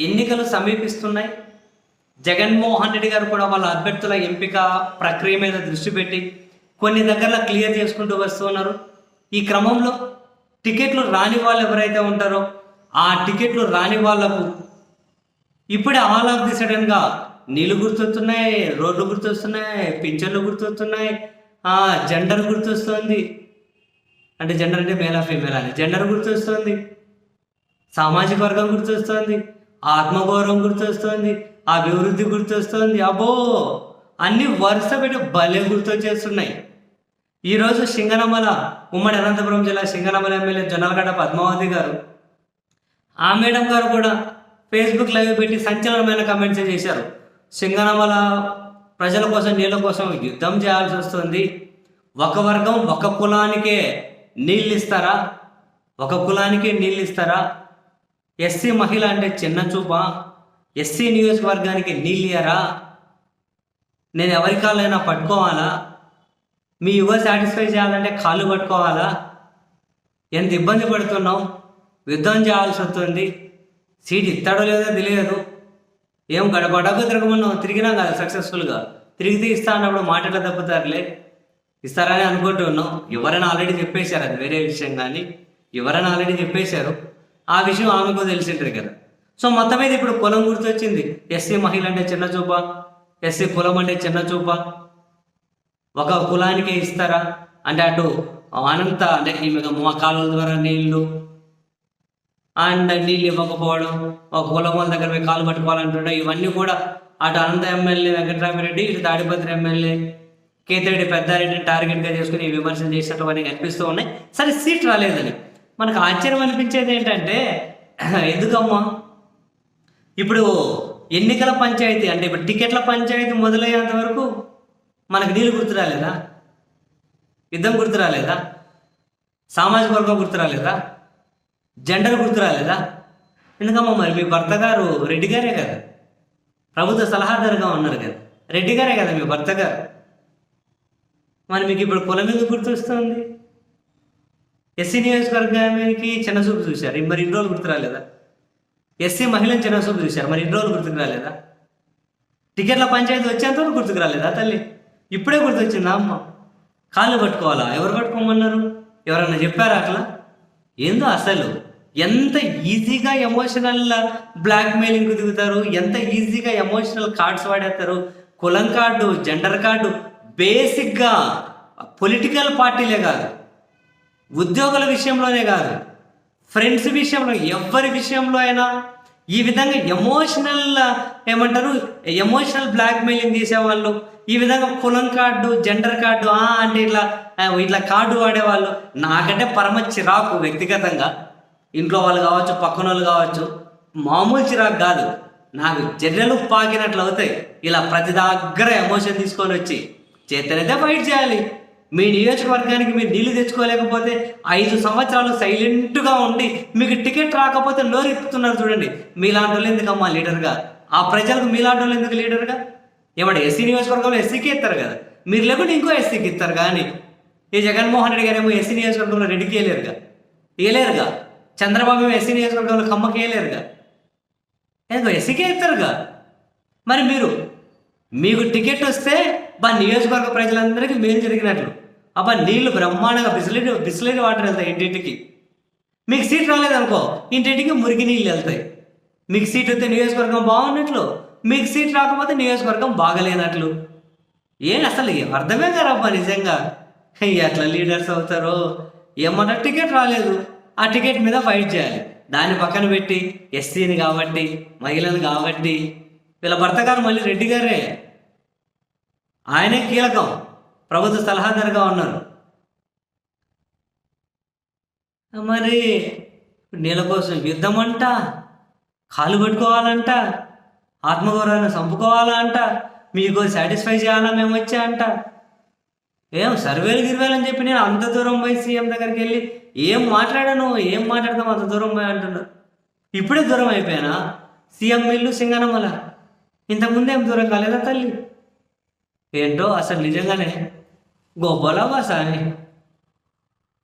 ఎన్నికలు సమీపిస్తున్నాయి. జగన్మోహన్ రెడ్డి గారు కూడా వాళ్ళ అభ్యర్థుల ఎంపిక ప్రక్రియ మీద దృష్టి పెట్టి కొన్ని దగ్గరలో క్లియర్ చేసుకుంటూ వస్తున్నారు. ఈ క్రమంలో టికెట్లు రాని వాళ్ళు ఎవరైతే ఉంటారో ఆ టికెట్లు రాని వాళ్ళకు ఇప్పుడే ఆల్ ఆఫ్ ది సడన్గా నీళ్ళు గుర్తొస్తున్నాయి రోడ్లు గుర్తొస్తున్నాయి పింఛన్లు గుర్తొస్తున్నాయి జెండర్ గుర్తొస్తుంది. అంటే జెండర్ అంటే మేలా ఫీమేల్ అని. జెండర్ గుర్తొస్తుంది సామాజిక వర్గం గుర్తొస్తుంది ఆత్మగౌరవం గుర్తొస్తుంది అభివృద్ధి గుర్తొస్తుంది. అబ్బో! అన్ని వరుస పెట్టి భలే గుర్తొచ్చేస్తున్నాయి ఈరోజు సింగనమల ఉమ్మడి అనంతపురం జిల్లా సింగనమల ఎమ్మెల్యే జొన్నలగడ్డ పద్మావతి గారు ఆ మేడం గారు కూడా ఫేస్బుక్ లైవ్ పెట్టి సంచలనమైన కమెంట్స్ చేశారు. సింగనమల ప్రజల కోసం నీళ్ళ కోసం యుద్ధం చేయాల్సి వస్తుంది. ఒక వర్గం ఒక కులానికే నీళ్ళు ఇస్తారా? ఒక కులానికే నీళ్ళు ఇస్తారా? ఎస్సీ మహిళ అంటే చిన్న చూపా? ఎస్సీ నియోజకవర్గానికి నీళ్ళియరా నేను ఎవరి కాళ్ళైనా పట్టుకోవాలా? మీ యువ సాటిస్ఫై చేయాలంటే కాళ్ళు పట్టుకోవాలా? ఎంత ఇబ్బంది పడుతున్నాం యుద్ధం చేయాల్సి వస్తుంది. సీట్ ఇస్తాడో లేదో తెలియదు. ఏం గడపడకు తిరగమన్నావు? తిరిగినాం కదా సక్సెస్ఫుల్గా. తిరిగితే ఇస్తా అన్నప్పుడు మాటలు తప్పుతారులే? ఇస్తారని అనుకుంటున్నాం ఎవరైనా ఆల్రెడీ చెప్పేశారు అది వేరే విషయం కానీ. ఎవరైనా ఆల్రెడీ చెప్పేశారు. ఆ విషయం ఆమెకు తెలిసింటారు కదా. సో మొత్తం మీద ఇప్పుడు కులం గుర్తొచ్చింది. ఎస్సీ మహిళ అంటే చిన్న చూప ఎస్సీ కులం అంటే చిన్న చూప. ఒక కులానికే ఇస్తారా? అంటే అటు అనంత అంటే ఈమె మా కాలువల ద్వారా నీళ్ళు అండ్ నీళ్ళు ఇవ్వకపోవడం ఒక కులం వాళ్ళ దగ్గర పోయి కాలు పట్టుకోవాలంటుండడం ఇవన్నీ కూడా అటు అనంత ఎమ్మెల్యే వెంకటరామిరెడ్డి ఇటు తాడిపత్రి ఎమ్మెల్యే కేతిరెడ్డి పెద్దారెడ్డిని టార్గెట్గా చేసుకుని విమర్శలు చేసినట్టు అని కనిపిస్తూ ఉన్నాయి. సరే సీట్ రాలేదని. మనకు ఆశ్చర్యం అనిపించేది ఏంటంటే ఎందుకమ్మా? ఇప్పుడు ఎన్నికల పంచాయతీ అంటే ఇప్పుడు టికెట్ల పంచాయతీ మొదలయ్యేంత వరకు మనకు నీళ్ళు గుర్తు రాలేదా? యుద్ధం గుర్తు రాలేదా? సామాజిక వర్గం గుర్తు రాలేదా? జెండర్ గుర్తు రాలేదా? ఎందుకమ్మా మరి? మీ భర్త గారు రెడ్డి గారే కదా. ప్రభుత్వ సలహాదారుగా ఉన్నారు కదా. రెడ్డి గారే కదా మీ భర్త గారు. మరి మీకు ఇప్పుడు కులం ఎందుకు గుర్తొస్తుంది? ఎస్సీ నియోజకవర్గానికి చిన్న చూపు చూశారు. మరి ఇన్ని రోజులు గుర్తు రాలేదా? ఎస్సీ మహిళను చిన్న చూపు చూశారు. మరి ఇన్ని రోజులు గుర్తుకు రాలేదా? టికెట్ల పంచాయతీ వచ్చేంత గుర్తుకు రాలేదా తల్లి? ఇప్పుడే గుర్తొచ్చిందా అమ్మ? కాళ్ళు పట్టుకోవాలా? ఎవరు పట్టుకోమన్నారు? ఎవరన్నా చెప్పారా అట్లా? ఏందో అసలు. ఎంత ఈజీగా ఎమోషనల్ బ్లాక్మెయిలింగ్ దిగుతారు ఎంత ఈజీగా ఎమోషనల్ కార్డ్స్ వాడేస్తారు? కులం కార్డు జెండర్ కార్డు బేసిక్గా పొలిటికల్ పార్టీలే కాదు. ఉద్యోగుల విషయంలోనే కాదు ఫ్రెండ్స్ విషయంలో ఎవరి విషయంలో అయినా ఈ విధంగా ఎమోషనల్ ఏమంటారు ఎమోషనల్ బ్లాక్మెయిలింగ్ చేసేవాళ్ళు ఈ విధంగా కులం కార్డు జెండర్ కార్డు అంటే ఇట్లా ఇట్లా కార్డు వాడేవాళ్ళు నాకంటే పరమ చిరాకు వ్యక్తిగతంగా. ఇంట్లో వాళ్ళు కావచ్చు పక్కన వాళ్ళు కావచ్చు మామూలు చిరాకు కాదు. నాకు జర్రెలు పాకినట్లు అవుతాయి. ఇలా ప్రతి దగ్గర ఎమోషన్ తీసుకొని వచ్చి చేతనైతే ఫైట్ చేయాలి. మీ నియోజకవర్గానికి మీరు నీళ్ళు తెచ్చుకోలేకపోతే ఐదు సంవత్సరాలు సైలెంట్గా ఉండి మీకు టికెట్ రాకపోతే నోరు చూడండి. మీలాంటి వాళ్ళు ఎందుకమ్మా లీడర్గా? ఆ ప్రజలకు మీలాంటి వాళ్ళు ఎందుకు లీడర్గా? ఏమంటే ఎస్సీ నియోజకవర్గంలో ఎస్సీకి ఇస్తారు కదా. మీరు లేకుండా ఇంకో ఎస్సీకి ఇస్తారు కానీ ఈ జగన్మోహన్ రెడ్డి గారేమో ఎస్సీ నియోజకవర్గంలో రెడ్డికి వేయలేరుగా వేయలేరుగా చంద్రబాబు ఏమో ఎస్సీ నియోజకవర్గంలో కమ్మకి వేయలేరుగా ఎందుకో ఎస్సీకే ఇస్తారుగా? మరి మీరు మీకు టికెట్ వస్తే బా నియోజకవర్గ ప్రజలందరికీ మేలు జరిగినట్లు. అబ్బా నీళ్ళు బ్రహ్మాండంగా బిస్లరీ బిస్లరీ వాటర్ వెళ్తాయి ఇంటింటికి. మీకు సీట్ రాలేదనుకో ఇంటింటికి మురికి నీళ్ళు వెళ్తాయి. మీకు సీట్ వస్తే నియోజకవర్గం బాగున్నట్లు మీకు సీట్ రాకపోతే నియోజకవర్గం బాగలేనట్లు. ఏం అసలు అర్థమే కారబ్బా నిజంగా. ఎట్లా లీడర్స్ అవుతారో ఏమన్నా టికెట్ రాలేదు. ఆ టికెట్ మీద ఫైట్ చేయాలి. దాన్ని పక్కన పెట్టి ఎస్సీని కాబట్టి మహిళలు కాబట్టి వీళ్ళ భర్త గారు మళ్ళీ రెడ్డి గారే. ఆయనే కీలకం. ప్రభుత్వ సలహాదారుగా ఉన్నారు. మరి నీళ్ళ కోసం యుద్ధం అంట కాలు పట్టుకోవాలంట ఆత్మగౌరవాన్ని చంపుకోవాలా అంట మీకు సాటిస్ఫై చేయాలా మేము వచ్చా అంట. ఏం సర్వేలు గిరివేలని చెప్పి నేను అంత దూరం పోయి సీఎం దగ్గరికి వెళ్ళి ఏం మాట్లాడాను ఏం మాట్లాడతాం అంత దూరం పోయి అంటున్నారు. ఇప్పుడే దూరం అయిపోయానా? సీఎం ఇల్లు సింగనమల. ఇంతకుముందు ఏం దూరం కాలేదా తల్లి? ఏంటో అసలు నిజంగానే గొప్పలా సాని